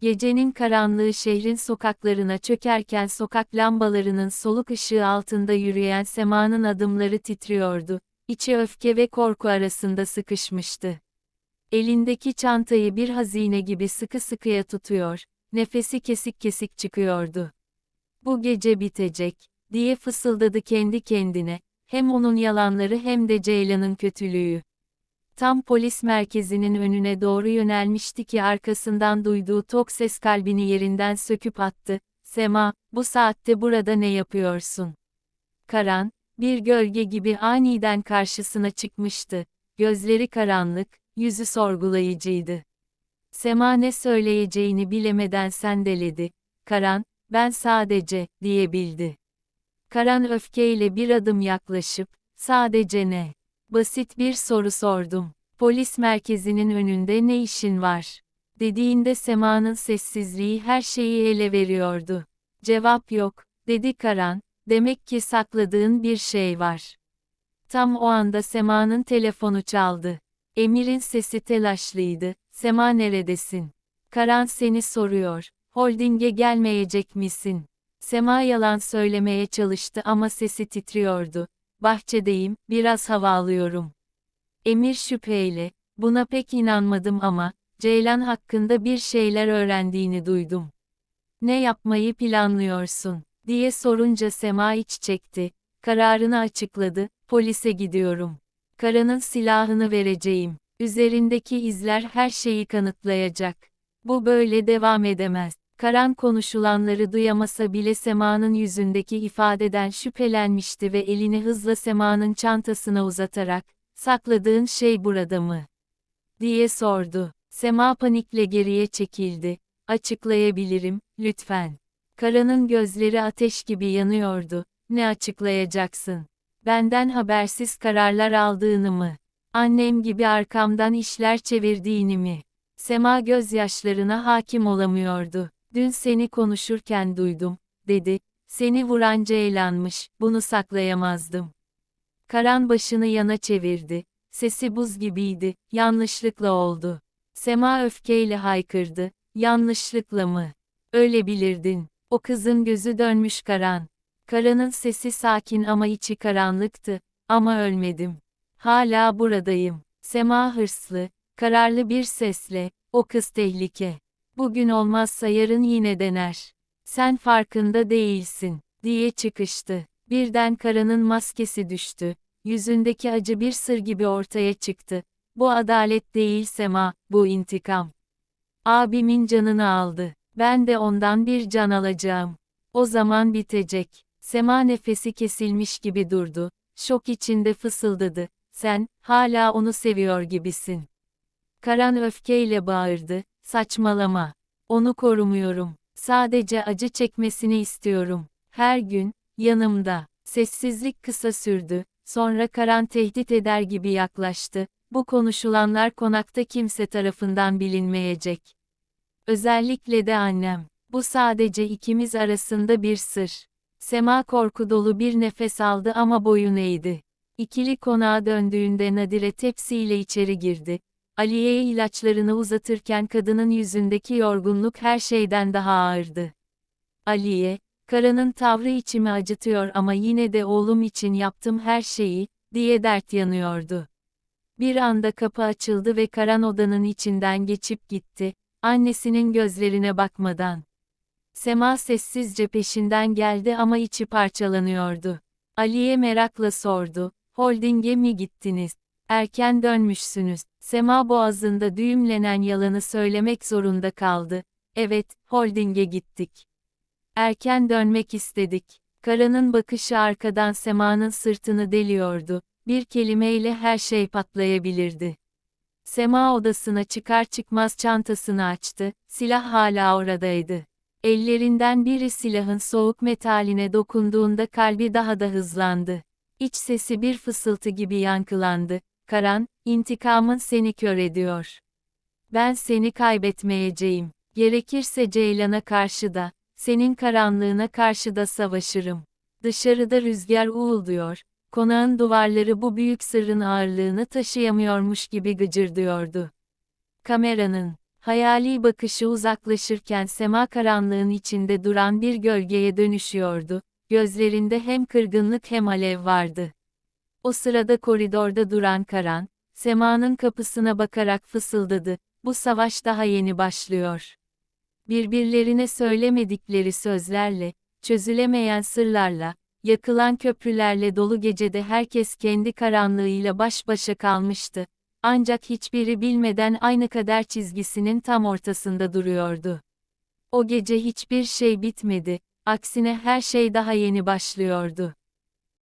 Gecenin karanlığı şehrin sokaklarına çökerken sokak lambalarının soluk ışığı altında yürüyen Sema'nın adımları titriyordu. İçi öfke ve korku arasında sıkışmıştı. Elindeki çantayı bir hazine gibi sıkı sıkıya tutuyor, nefesi kesik kesik çıkıyordu. Bu gece bitecek, diye fısıldadı kendi kendine, hem onun yalanları hem de Ceylan'ın kötülüğü. Tam polis merkezinin önüne doğru yönelmişti ki arkasından duyduğu tok ses kalbini yerinden söküp attı. Sema, bu saatte burada ne yapıyorsun? Karan, bir gölge gibi aniden karşısına çıkmıştı. Gözleri karanlık, yüzü sorgulayıcıydı. Sema ne söyleyeceğini bilemeden sendeledi. Karan, ben sadece, diyebildi. Karan öfkeyle bir adım yaklaşıp, sadece ne? Basit bir soru sordum. Polis merkezinin önünde ne işin var? Dediğinde Sema'nın sessizliği her şeyi ele veriyordu. Cevap yok, dedi Karan, demek ki sakladığın bir şey var. Tam o anda Sema'nın telefonu çaldı. Emir'in sesi telaşlıydı. Sema neredesin? Karan seni soruyor. Holding'e gelmeyecek misin? Sema yalan söylemeye çalıştı ama sesi titriyordu. Bahçedeyim, biraz hava alıyorum. Emir şüpheyle, buna pek inanmadım ama, Ceylan hakkında bir şeyler öğrendiğini duydum. Ne yapmayı planlıyorsun, diye sorunca Sema iç çekti, kararını açıkladı, polise gidiyorum. Karanın silahını vereceğim, üzerindeki izler her şeyi kanıtlayacak. Bu böyle devam edemez. Karan konuşulanları duyamasa bile Sema'nın yüzündeki ifadeden şüphelenmişti ve elini hızla Sema'nın çantasına uzatarak, sakladığın şey burada mı? diye sordu. Sema panikle geriye çekildi. Açıklayabilirim, lütfen. Karan'ın gözleri ateş gibi yanıyordu. Ne açıklayacaksın? Benden habersiz kararlar aldığını mı? Annem gibi arkamdan işler çevirdiğini mi? Sema gözyaşlarına hakim olamıyordu. Dün seni konuşurken duydum, dedi. Seni vuran Ceylan'mış, bunu saklayamazdım. Karan başını yana çevirdi. Sesi buz gibiydi, yanlışlıkla oldu. Sema öfkeyle haykırdı. Yanlışlıkla mı? Öyle bilirdin. O kızın gözü dönmüş Karan. Karan'ın sesi sakin ama içi karanlıktı. Ama ölmedim. Hala buradayım. Sema hırslı, kararlı bir sesle, o kız tehlike. Bugün olmazsa yarın yine dener. Sen farkında değilsin, diye çıkıştı. Birden Kara'nın maskesi düştü. Yüzündeki acı bir sır gibi ortaya çıktı. Bu adalet değil Sema, bu intikam. Abimin canını aldı. Ben de ondan bir can alacağım. O zaman bitecek. Sema nefesi kesilmiş gibi durdu. Şok içinde fısıldadı. Sen, hala onu seviyor gibisin. Karan öfkeyle bağırdı. Saçmalama. Onu korumuyorum. Sadece acı çekmesini istiyorum. Her gün, yanımda. Sessizlik kısa sürdü. Sonra Karan tehdit eder gibi yaklaştı. Bu konuşulanlar konakta kimse tarafından bilinmeyecek. Özellikle de annem. Bu sadece ikimiz arasında bir sır. Sema korku dolu bir nefes aldı ama boyun eğdi. İkili konağa döndüğünde Nadire tepsiyle içeri girdi. Aliye'ye ilaçlarını uzatırken kadının yüzündeki yorgunluk her şeyden daha ağırdı. Aliye, Kara'nın tavrı içimi acıtıyor ama yine de oğlum için yaptım her şeyi, diye dert yanıyordu. Bir anda kapı açıldı ve Karan odanın içinden geçip gitti, annesinin gözlerine bakmadan. Sema sessizce peşinden geldi ama içi parçalanıyordu. Aliye merakla sordu, holdinge mi gittiniz? Erken dönmüşsünüz. Sema boğazında düğümlenen yalanı söylemek zorunda kaldı. Evet, holdinge gittik. Erken dönmek istedik. Karanın bakışı arkadan Sema'nın sırtını deliyordu. Bir kelimeyle her şey patlayabilirdi. Sema odasına çıkar çıkmaz çantasını açtı, silah hala oradaydı. Ellerinden biri silahın soğuk metaline dokunduğunda kalbi daha da hızlandı. İç sesi bir fısıltı gibi yankılandı. Karan, intikamın seni kör ediyor. Ben seni kaybetmeyeceğim. Gerekirse Ceylan'a karşı da, senin karanlığına karşı da savaşırım. Dışarıda rüzgar uğulduyor, konağın duvarları bu büyük sırrın ağırlığını taşıyamıyormuş gibi gıcırdıyordu. Kameranın, Hayali bakışı uzaklaşırken sema karanlığın içinde duran bir gölgeye dönüşüyordu. Gözlerinde hem kırgınlık hem alev vardı. O sırada koridorda duran Karan, semanın kapısına bakarak fısıldadı. Bu savaş daha yeni başlıyor. Birbirlerine söylemedikleri sözlerle, çözülemeyen sırlarla, yakılan köprülerle dolu gecede herkes kendi karanlığıyla baş başa kalmıştı. Ancak hiçbiri bilmeden aynı kader çizgisinin tam ortasında duruyordu. O gece hiçbir şey bitmedi, aksine her şey daha yeni başlıyordu.